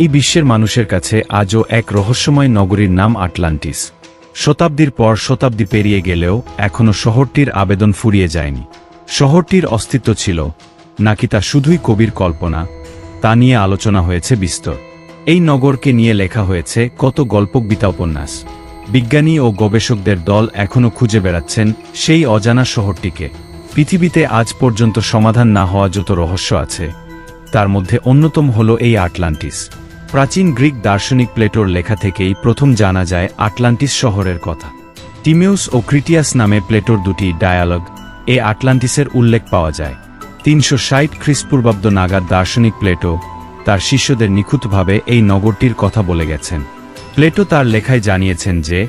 এই বিশ্বের মানুষের কাছে আজও এক রহস্যময় নগরীর নাম আটলান্টিস। শতাব্দীর পর শতাব্দী পেরিয়ে গেলেও এখনও শহরটির আবেদন ফুরিয়ে যায়নি। শহরটির অস্তিত্ব ছিল, নাকি তা শুধুই কবির কল্পনা, তা নিয়ে আলোচনা হয়েছে বিস্তর। এই নগরকে নিয়ে লেখা হয়েছে কত গল্পবিতা উপন্যাস। বিজ্ঞানী ও গবেষকদের দল এখনও খুঁজে বেড়াচ্ছেন সেই অজানা শহরটিকে। পৃথিবীতে আজ পর্যন্ত সমাধান না হওয়া যত রহস্য আছে, তার মধ্যে অন্যতম হল এই আটলান্টিস। প্রাচীন গ্রিক দার্শনিক প্লেটোর লেখা থেকেই প্রথম জানা যায় আটলান্টিস শহরের কথা। টিমিউস ও ক্রিটিয়াস নামে প্লেটোর দুটি ডায়ালগ এ আটলান্টিসের উল্লেখ পাওয়া যায়। তিনশো ষাট খ্রিস্টপূর্বাব্দ নাগাদ দার্শনিক প্লেটো তার শিষ্যদের নিখুঁতভাবে এই নগরটির কথা বলে গেছেন। প্লেটো তার লেখায় জানিয়েছেন যে,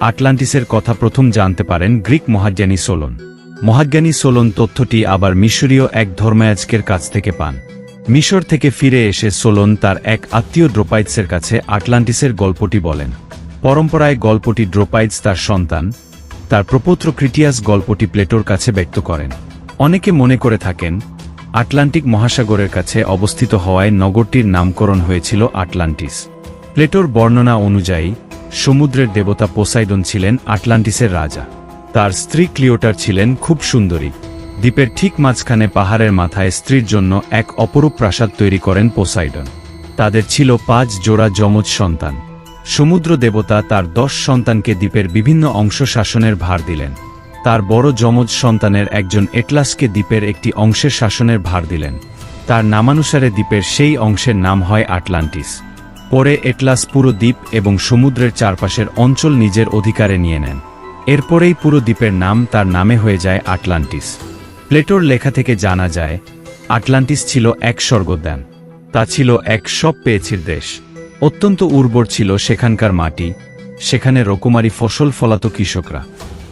আটলান্টিসের কথা প্রথম জানতে পারেন গ্রিক মহাজ্ঞানী সোলন। মহাজ্ঞানী সোলন তথ্যটি আবার মিশরীয় এক ধর্মায়াজকের কাছ থেকে পান। মিশর থেকে ফিরে এসে সোলন তার এক আত্মীয় ড্রোপাইটসের কাছে আটলান্টিসের গল্পটি বলেন। পরম্পরায় গল্পটি ড্রোপাইটস তার সন্তান, তার প্রপৌত্র ক্রিটিয়াস গল্পটি প্লেটোর কাছে ব্যক্ত করেন। অনেকে মনে করে থাকেন, আটলান্টিক মহাসাগরের কাছে অবস্থিত হওয়ায় নগরটির নামকরণ হয়েছিল আটলান্টিস। প্লেটোর বর্ণনা অনুযায়ী, সমুদ্রের দেবতা পোসাইডন ছিলেন আটলান্টিসের রাজা। তার স্ত্রী ক্লিওটার ছিলেন খুব সুন্দরী। দ্বীপের ঠিক মাঝখানে পাহাড়ের মাথায় স্ত্রীর জন্য এক অপরূপ প্রাসাদ তৈরি করেন পোসাইডন। তাদের ছিল পাঁচ জোড়া যমজ সন্তান। সমুদ্র দেবতা তার দশ সন্তানকে দ্বীপের বিভিন্ন অংশ শাসনের ভার দিলেন। তার বড় যমজ সন্তানের একজন এটলাসকে দ্বীপের একটি অংশের শাসনের ভার দিলেন। তার নামানুসারে দ্বীপের সেই অংশের নাম হয় আটলান্টিস। পরে এটলাস পুরো দ্বীপ এবং সমুদ্রের চারপাশের অঞ্চল নিজের অধিকারে নিয়ে নেন। এরপরেই পুরো দ্বীপের নাম তার নামে হয়ে যায় আটলান্টিস। প্লেটোর লেখা থেকে জানা যায়, আটলান্টিস ছিল এক স্বর্গোদ্যান তা ছিল এক সব পেয়েছির দেশ। অত্যন্ত উর্বর ছিল সেখানকার মাটি, সেখানে রকমারি ফসল ফলাতো কৃষকরা।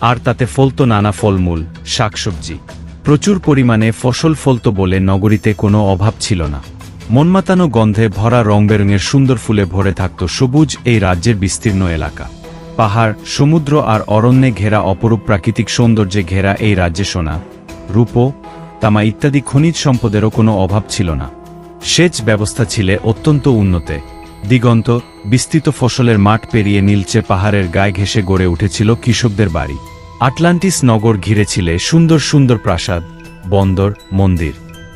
আর তাতে ফলতো নানা ফলমূল, শাকসবজি। প্রচুর পরিমাণে ফসল ফলতো বলে নগরীতে কোনো অভাব ছিল না। মনমাতানো গন্ধে ভরা রংবেরঙের সুন্দর ফুলে ভরে থাকত সবুজ এই রাজ্যের বিস্তীর্ণ এলাকা। পাহাড়, সমুদ্র আর অরণ্যে ঘেরা অপরূপ প্রাকৃতিক সৌন্দর্যে ঘেরা এই রাজ্যে সোনা রূপো, তামা ইত্যাদি খনিজ সম্পদেরও কোনো অভাব ছিল না। সেচ ব্যবস্থা ছিলে অত্যন্ত উন্নতে। দিগন্ত, বিস্তৃত ফসলের মাঠ পেরিয়ে নীলচে পাহাড়ের গায়ে ঘেঁষে গড়ে উঠেছিল কৃষকদের বাড়ি। আটলান্টিস নগর ঘিরে ছিলে সুন্দর সুন্দর প্রাসাদ, বন্দর, মন্দির।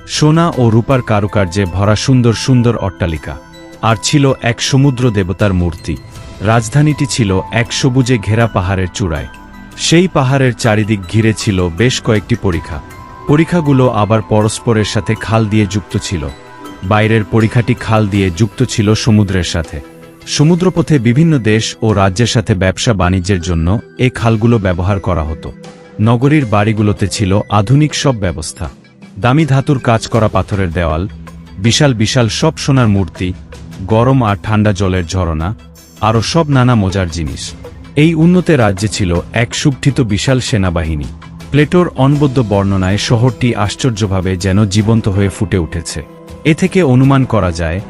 সোনা ও রূপার কারুকার্যে ভরা সুন্দর সুন্দর অট্টালিকা। আর ছিল এক সমুদ্র দেবতার মূর্তি। রাজধানীটি ছিল এক সবুজে ঘেরা পাহাড়ের চূড়ায়। সেই পাহাড়ের চারিদিক ঘিরে ছিল বেশ কয়েকটি পরীক্ষা। পরীক্ষাগুলো আবার পরস্পরের সাথে খাল দিয়ে যুক্ত ছিল। বাইরের পরীক্ষাটি খাল দিয়ে যুক্ত ছিল সমুদ্রের সাথে। সমুদ্রপথে বিভিন্ন দেশ ও রাজ্যের সাথে ব্যবসা বাণিজ্যের জন্য এই খালগুলো ব্যবহার করা হতো। নগরীর বাড়িগুলোতে ছিল আধুনিক সব ব্যবস্থা। দামি ধাতুর কাজ করা পাথরের দেওয়াল, বিশাল বিশাল সব সোনার মূর্তি, গরম আর ঠান্ডা জলের ঝরনা, আরও সব নানা মজার জিনিস। এই উন্নতে রাজ্যে ছিল এক সুগঠিত বিশাল সেনাবাহিনী। প্লেটোর অনবদ্য বর্ণনায় শহরটি আশ্চর্যভাবে যেন জীবন্ত হয়ে ফুটে উঠেছে। এ থেকে অনুমান করা যায়,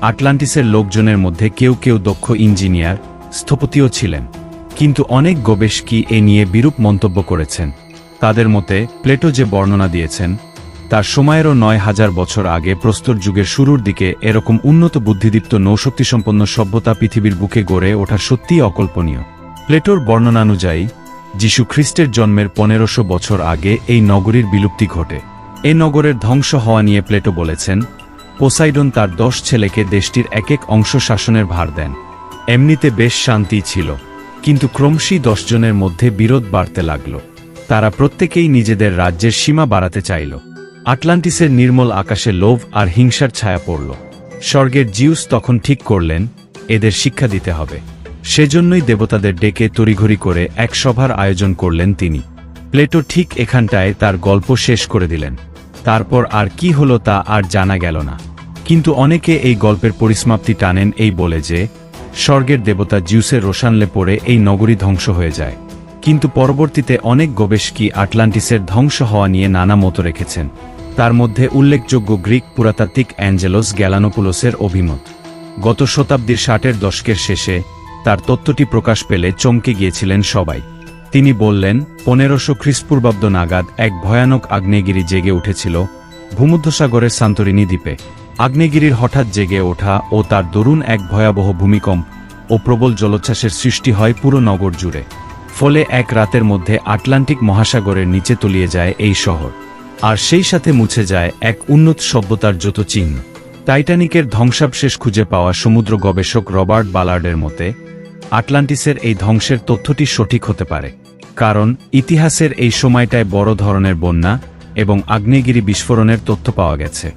আটলান্টিসের লোকজনের মধ্যে কেউ কেউ দক্ষ ইঞ্জিনিয়ার, স্থপতিও ছিলেন। কিন্তু অনেক গবেষকী এ নিয়ে বিরূপ মন্তব্য করেছেন। তাদের মতে, প্লেটো যে বর্ণনা দিয়েছেন, তার সময়েরও নয় হাজার বছর আগে প্রস্তর যুগের শুরুর দিকে এরকম উন্নত বুদ্ধিদীপ্ত নৌশক্তিসম্পন্ন সভ্যতা পৃথিবীর বুকে গড়ে ওঠা সত্যিই অকল্পনীয়। প্লেটোর বর্ণনানুযায়ী, যীশু খ্রিস্টের জন্মের পনেরোশো বছর আগে এই নগরীর বিলুপ্তি ঘটে। এ নগরের ধ্বংস হওয়া নিয়ে প্লেটো বলেছেন, পোসাইডন তার দশ ছেলেকে দেশটির এক এক অংশ শাসনের ভার দেন। এমনিতে বেশ শান্তি ছিল, কিন্তু ক্রমশই দশজনের মধ্যে বিরোধ বাড়তে লাগল। তারা প্রত্যেকেই নিজেদের রাজ্যের সীমা বাড়াতে চাইল। আটলান্টিসের নির্মল আকাশে লোভ আর হিংসার ছায়া পড়ল। স্বর্গের জিউস তখন ঠিক করলেন, এদের শিক্ষা দিতে হবে। সেজন্যই দেবতাদের ডেকে তড়িঘড়ি করে এক সভার আয়োজন করলেন তিনি। প্লেটো ঠিক এখানটায় তার গল্প শেষ করে দিলেন। তারপর আর কি হলো তা আর জানা গেল না। কিন্তু অনেকে এই গল্পের পরিসমাপ্তি টানেন এই বলে যে, স্বর্গের দেবতা জিউসের রোশানলে পড়ে এই নগরী ধ্বংস হয়ে যায়। কিন্তু পরবর্তীতে অনেক গবেষকী আটলান্টিসের ধ্বংস হওয়া নিয়ে নানা মতো রেখেছেন। তার মধ্যে উল্লেখযোগ্য গ্রিক পুরাতাত্ত্বিক অ্যাঞ্জেলোস গ্যালানোপুলোসের অভিমত। গত শতাব্দীর ষাটের দশকের শেষে তার তত্ত্বটি প্রকাশ পেলে চমকে গিয়েছিলেন সবাই। তিনি বললেন, পনেরোশো খ্রিস্টপূর্বাব্দ নাগাদ এক ভয়ানক আগ্নেয়গিরি জেগে উঠেছিল ভূমধ্যসাগরের সান্তরিনী দ্বীপে। আগ্নেয়গিরির হঠাৎ জেগে ওঠা ও তার দরুন এক ভয়াবহ ভূমিকম্প ও প্রবল জলোচ্ছ্বাসের সৃষ্টি হয় পুরো নগর জুড়ে, ফলে এক রাতের মধ্যে আটলান্টিক মহাসাগরের নিচে তলিয়ে যায় এই শহর, আর সেই সাথে মুছে যায় এক উন্নত সভ্যতার যত চিহ্ন। টাইটানিকের ধ্বংসাবশেষ খুঁজে পাওয়া সমুদ্র গবেষক রবার্ট বালার্ডের মতে আটলান্টিসের এই ধ্বংসের তথ্যটি সঠিক হতে পারে, কারণ ইতিহাসের এই সময়টায় বড় ধরনের বন্যা এবং আগ্নেয়গিরি বিস্ফোরণের তথ্য পাওয়া গেছে।